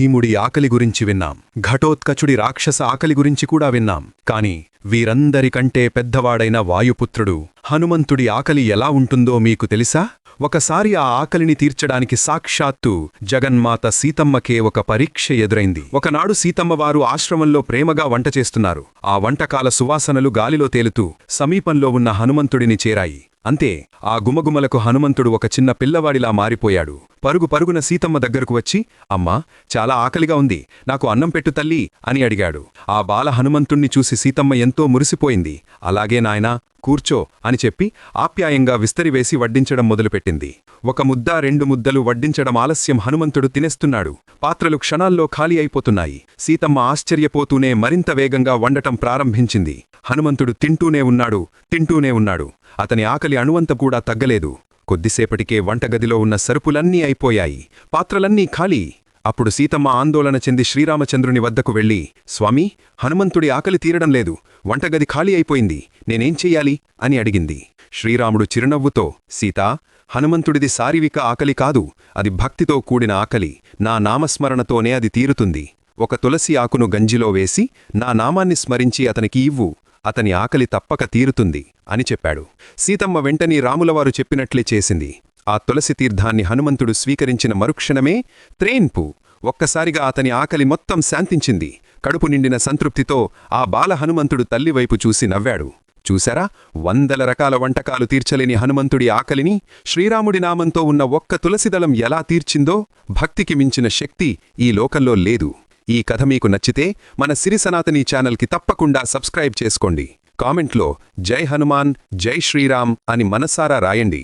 భీముడి ఆకలి గురించి విన్నాం. ఘటోత్కచుడి రాక్షస ఆకలి గురించి కూడా విన్నాం. కాని వీరందరికంటే పెద్దవాడైన వాయుపుత్రుడు హనుమంతుడి ఆకలి ఎలా ఉంటుందో మీకు తెలుసా? ఒకసారి ఆ ఆకలిని తీర్చడానికి సాక్షాత్తు జగన్మాత సీతమ్మకే ఒక పరీక్ష ఎదురైంది. ఒకనాడు సీతమ్మవారు ఆశ్రమంలో ప్రేమగా వంట చేస్తున్నారు. ఆ వంటకాల సువాసనలు గాలిలో తేలుతూ సమీపంలో ఉన్న హనుమంతుడిని చేరాయి. అంతే ఆ గుమగుమలకు హనుమంతుడు ఒక చిన్న పిల్లవాడిలా మారిపోయాడు. పరుగు పరుగున సీతమ్మ దగ్గరకు వచ్చి అమ్మా చాలా ఆకలిగా ఉంది. నాకు అన్నం పెట్టు తల్లి అని అడిగాడు. ఆ బాల హనుమంతుణ్ణి చూసి సీతమ్మ ఎంతో మురిసిపోయింది. అలాగే నాయనా కూర్చో అని చెప్పి ఆప్యాయంగా విస్తరివేసి వడ్డించడం మొదలుపెట్టింది. ఒక ముద్ద రెండు ముద్దలు వడ్డించడం ఆలస్యం హనుమంతుడు తినేస్తున్నాడు. పాత్రలు క్షణాల్లో ఖాళీ అయిపోతున్నాయి. సీతమ్మ ఆశ్చర్యపోతూనే మరింత వేగంగా వండటం ప్రారంభించింది. హనుమంతుడు తింటూనే ఉన్నాడు తింటూనే ఉన్నాడు. అతని ఆకలి అణువంత కూడా తగ్గలేదు. కొద్దిసేపటికే వంటగదిలో ఉన్న సరుపులన్నీ అయిపోయాయి. పాత్రలన్నీ ఖాళీ. అప్పుడు సీతమ్మ ఆందోళన చెంది శ్రీరామచంద్రుని వద్దకు వెళ్ళి స్వామీ హనుమంతుడి ఆకలి తీరడం లేదు వంటగది ఖాళీ అయిపోయింది నేనేం చెయ్యాలి? అని అడిగింది. శ్రీరాముడు చిరునవ్వుతో సీతా హనుమంతుడిది శారీవిక ఆకలి కాదు అది భక్తితో కూడిన ఆకలి నా నామస్మరణతోనే అది తీరుతుంది. ఒక తులసి ఆకును గంజిలో వేసి నా నామాన్ని స్మరించి అతనికి ఇవ్వు అతని ఆకలి తప్పక తీరుతుంది అని చెప్పాడు. సీతమ్మ వెంటనే రాములవారు చెప్పినట్లే చేసింది. ఆ తులసి తీర్థాన్ని హనుమంతుడు స్వీకరించిన మరుక్షణమే త్రేన్పు. ఒక్కసారిగా అతని ఆకలి మొత్తం శాంతించింది. కడుపు నిండిన సంతృప్తితో ఆ బాల హనుమంతుడు తల్లివైపు చూసి నవ్వాడు. చూశారా? వందల రకాల వంటకాలు తీర్చలేని హనుమంతుడి ఆకలిని శ్రీరాముడి నామంతో ఉన్న ఒక్క తులసిదళం ఎలా తీర్చిందో భక్తికి మించిన శక్తి ఈ లోకంలో లేదు. ఈ కథ మీకు నచ్చితే మన సిరి సనాతని ఛానల్కి తప్పకుండా సబ్స్క్రైబ్ చేసుకోండి. కామెంట్లో జై హనుమాన్ జై శ్రీరామ్ అని మనసారా రాయండి.